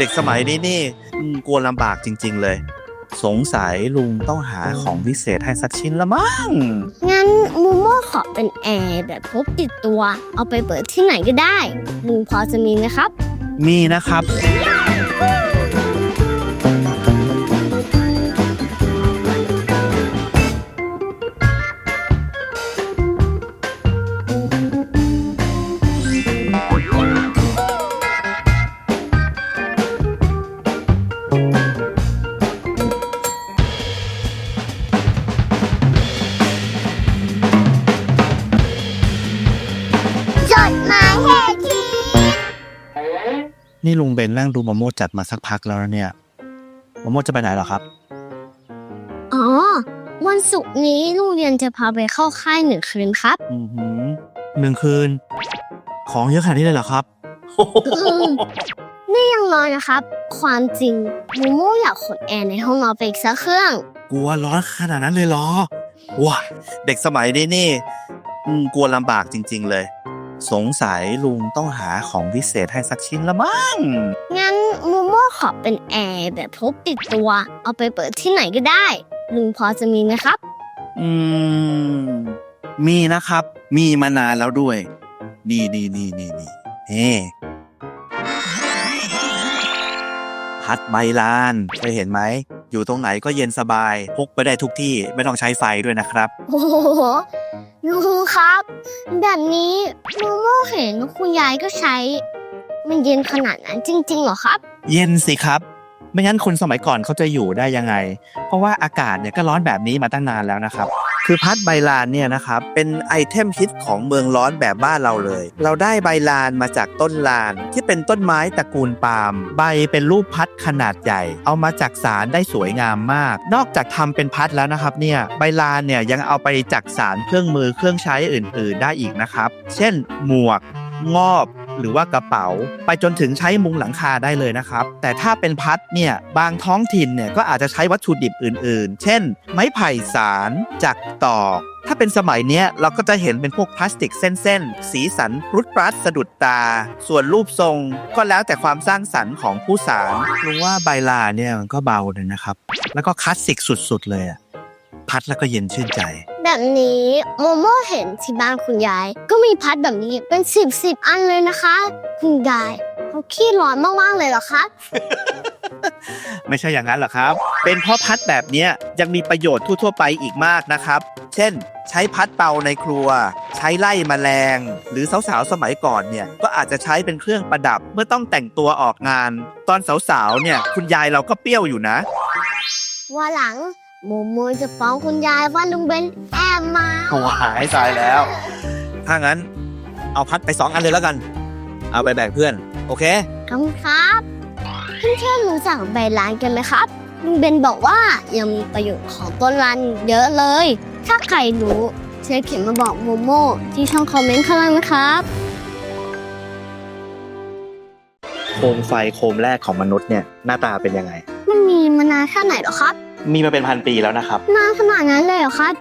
เด็กสมัยนี้นี่อืมกลัวลำบากจริง ๆ เลย สงสัยลุงต้องหาของพิเศษให้สักชิ้นละมั้ง งั้นมูโม่ขอเป็นแอร์แบบพกติดตัว เอาไปเปิดที่ไหนก็ได้ลุงพอจะมีไหมครับ มีนะครับ นี่ลุงเบนนั่งดูมะโมจัดมาสักพักแล้วนะเนี่ยมะโมจะไปไหนเหรอครับ อ๋อ วันศุกร์นี้โรงเรียนจะพาไปเข้าค่ายหนึ่งคืนครับ อือหือหนึ่งคืน ของเยอะขนาดนี้เลยเหรอครับนี่ยังน้อยนะครับ ความจริงมูโม่อยากขนแอร์ในห้องนอนไปอีกสักเครื่อง กลัวร้อนขนาดนั้นเลยเหรอว้าเด็กสมัยนี้นี่อืมกลัวลำบากจริง ๆ เลย สงสัยลุงต้องหาของพิเศษให้สักชิ้นละมั้ง งั้นมูโม่ขอเป็นแอร์แบบพกติดตัว เอาไปเปิดที่ไหนก็ได้ ลุงพอจะมีไหมครับ อืม มีนะครับ มีมานานแล้วด้วย นี่นี่นี่นี่นี่เฮ้พัดใบลานเคยเห็นไหม อยู่ตรงไหนก็เย็นสบาย พกไปได้ทุกที่ ไม่ต้องใช้ไฟด้วยนะครับ โอ้โห ลุงครับ แบบนี้มูโม่เห็นคุณยายก็ใช้ มันเย็นขนาดนั้นจริงๆเหรอครับ เย็นสิครับ ไม่งั้นคนสมัยก่อนเขาจะอยู่ได้ยังไง เพราะว่าอากาศเนี่ยก็ร้อนแบบนี้มาตั้งนานแล้วนะครับ คือพัดใบลานเนี่ยนะครับเป็นไอเทมฮิตของเมืองร้อนแบบบ้านเราเลย เราได้ใบลานมาจากต้นลาน ที่เป็นต้นไม้ตระกูลปาล์มใบเป็นรูปพัดขนาดใหญ่ เอามาจากสารได้สวยงามมาก นอกจากทำเป็นพัดแล้วนะครับเนี่ยใบลานเนี่ยยังเอาไปจักสารเครื่องมือเครื่องใช้อื่น ๆ ได้อีกนะครับ เช่น หมวกงอบ หรือว่ากระเป๋า ไปจนถึงใช้มุงหลังคาได้เลยนะครับ แต่ถ้าเป็นพัดเนี่ยบางท้องถิ่นเนี่ยก็อาจจะใช้วัตถุดิบอื่น ๆ เช่น ไม้ไผ่สารจักตอกถ้าเป็นสมัยเนี้ยเราก็จะเห็นเป็นพวกพลาสติกเส้นๆ สีสันรุดปรัดสะดุดตา ส่วนรูปทรงก็แล้วแต่ความสร้างสรรค์ของผู้สารลุงว่าใบลาเนี่ยมันก็เบาเลยนะครับ แล้วก็คลาสสิกสุดๆเลย พัดแล้วก็เย็นชื่นใจ แบบนี้โมโม่เห็นที่บ้านคุณยาย ก็มีพัดแบบนี้เป็นสิบสิบอันเลยนะคะ คุณยายเขาขี้ร้อนมากๆเลยเหรอคะ ไม่ใช่อย่างนั้นหรอกครับ เป็นเพราะพัดแบบเนี้ยยังมีประโยชน์ทั่วๆไปอีกมากนะครับ เช่น ใช้พัดเป่าในครัว ใช้ไล่แมลง หรือสาวๆสมัยก่อนเนี่ยก็อาจจะใช้เป็นเครื่องประดับเมื่อต้องแต่งตัวออกงาน ตอนสาวๆเนี่ยคุณยายเราก็เปรี้ยวอยู่นะ ว่าหลัง โมโมจะฟ้องคุณยายว่าลุงเบนแอบมาโอ้หายตายแล้ว ถ้างั้น เอาพัดไปสองอันเลยแล้วกัน เอาไปแบ่งเพื่อน โอเคขอบคุณครับเพื่อนๆรู้จักใบลานกันไหมครับ ลุงเบนบอกว่ายังมีประโยชน์ของต้นลานเยอะเลย ถ้าใครรู้เชิญเขียนมาบอกโมโมที่ช่องคอมเมนต์ข้างล่างนะครับ โคมไฟโคมแรกของมนุษย์เนี่ยหน้าตาเป็นยังไง มันมีมานานแค่ไหนเหรอครับ มีมาเป็นพันปีแล้วนะครับ นานขนาดนั้นเลยเหรอครับ